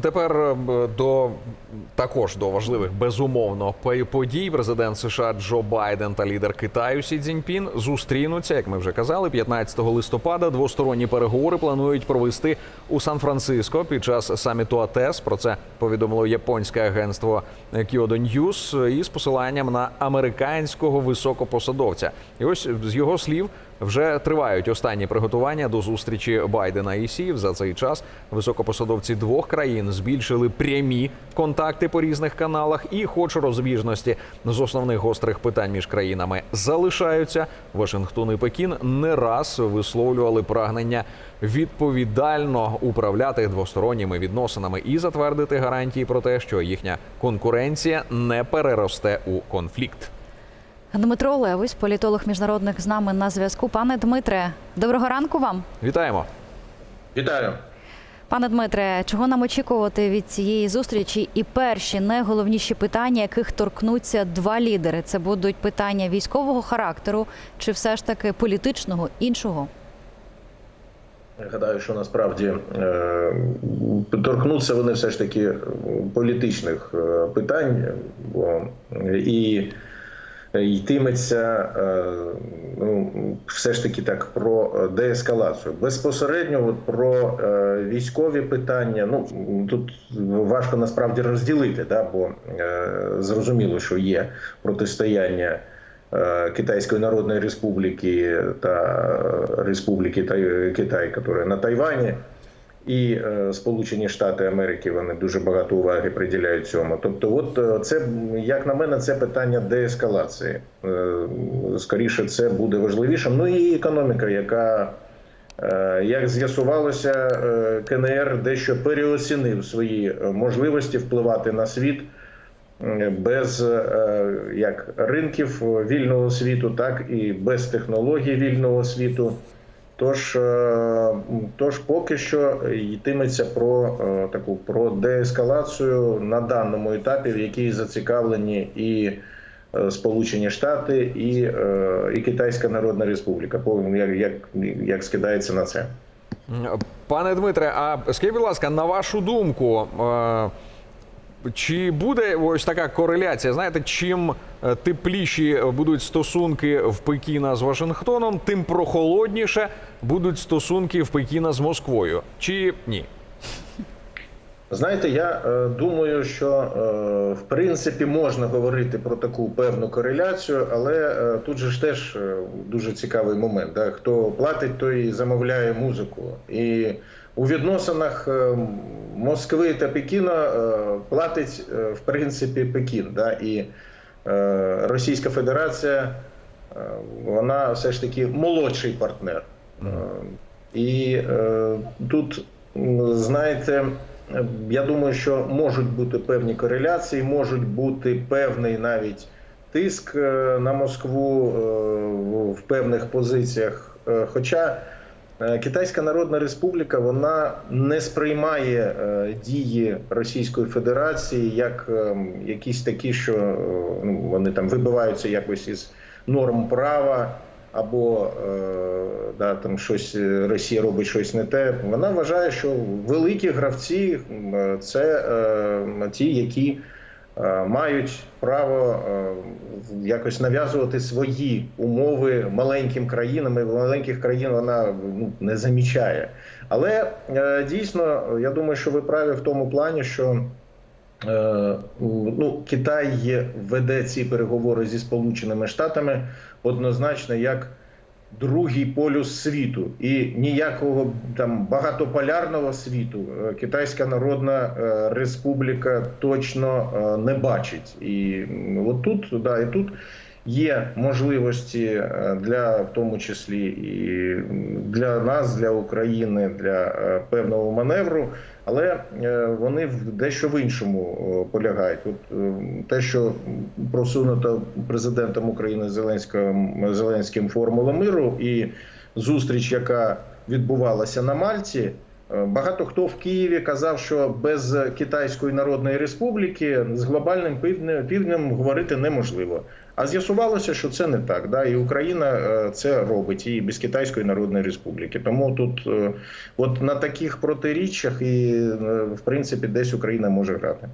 Тепер е, до також до важливих безумовно подій. Президент США Джо Байден та лідер Китаю Сі Цзіньпін зустрінуться, як ми вже казали, 15 листопада. Двосторонні переговори планують провести у Сан-Франциско під час саміту АТЕС. Про це повідомило японське агентство Kyodo News із посиланням на американського високопосадовця. І ось з його слів. Вже тривають останні приготування до зустрічі Байдена і Сі. За цей час високопосадовці двох країн збільшили прямі контакти по різних каналах, і, хоч розбіжності з основних гострих питань між країнами залишаються, Вашингтон і Пекін не раз висловлювали прагнення відповідально управляти двосторонніми відносинами і затвердити гарантії про те, що їхня конкуренція не переросте у конфлікт. Дмитро Левись, політолог міжнародних з нами на зв'язку. Пане Дмитре, доброго ранку вам. Вітаємо. Вітаю. Пане Дмитре, чого нам очікувати від цієї зустрічі? І перші найголовніші питання, яких торкнуться два лідери, це будуть питання військового характеру чи все ж таки політичного іншого? Я гадаю, що насправді е, торкнуться вони все ж таки політичних е, питань, бо і йтиметься е, ну, все ж таки так про деескалацію. Безпосередньо от про е, військові питання. Ну тут важко насправді розділити, да, бо е, зрозуміло, що є протистояння. е, Китайської Народної Республіки та Республіки Тай- Китай, яка на Тайвані, і е, Сполучені Штати Америки вони дуже багато уваги приділяють цьому. Тобто, от е, це як на мене, це питання деескалації. Е, Скоріше, це буде важливішим. Ну і економіка, яка Як з'ясувалося, КНР дещо переоцінив свої можливості впливати на світ без як ринків вільного світу, так і без технологій вільного світу. Тож, е, тож поки що йтиметься про е, таку про деескалацію на даному етапі, в якій зацікавлені і е, Сполучені Штати, і, і Китайська Народна Республіка. Як, як, як скидається на це. Пане Дмитре, а скажіть, будь ласка, на вашу думку, чи буде ось така кореляція? Знаєте, чим е, тепліші будуть стосунки в Пекіна з Вашингтоном, тим прохолодніше будуть стосунки в Пекіна з Москвою? Чи ні? Знаєте, я е, думаю, що е, в принципі можна говорити про таку певну кореляцію, але е, тут же ж теж е, дуже цікавий момент. Да? Хто платить, той замовляє музику. І у відносинах е, Москви та Пекіна е, платить е, в принципі Пекін. Да? І Російська Федерація вона все ж таки молодший партнер. І тут, знаєте, я думаю, що можуть бути певні кореляції, можуть бути певний навіть тиск на Москву в- певних позиціях. Хоча Китайська Народна Республіка вона не сприймає е, дії Російської Федерації як е, якісь такі, що е, ну, вони там вибиваються якось із норм права або е, да, там щось е, Росія робить щось не те. Вона вважає, що великі гравці е, це е, ті, які е, мають право е, якось нав'язувати свої умови маленьким країнам. І маленьких країн вона ну, не замічає. Але е, дійсно, я думаю, що ви праві в тому плані, що. Е, Ну, Китай веде ці переговори зі Сполученими Штатами однозначно як другий полюс світу, і ніякого там багатополярного світу е, Китайська Народна е, Республіка точно е, не бачить. І от тут, да, і тут є можливості е, для в тому числі і для нас, для України, для е, певного маневру. Але е, вони в дещо в іншому полягають. От те, що просунуто президентом України Зеленським, Зеленським формула миру, і зустріч, яка відбувалася на Мальті, Багато хто в Києві казав, що без Китайської Народної Республіки з глобальним півднем, говорити неможливо. А з'ясувалося, що це не так. Да? І Україна е, це робить і без Китайської Народної Республіки. Тому тут, е, от на таких протиріччях, і е, в принципі, десь Україна може грати.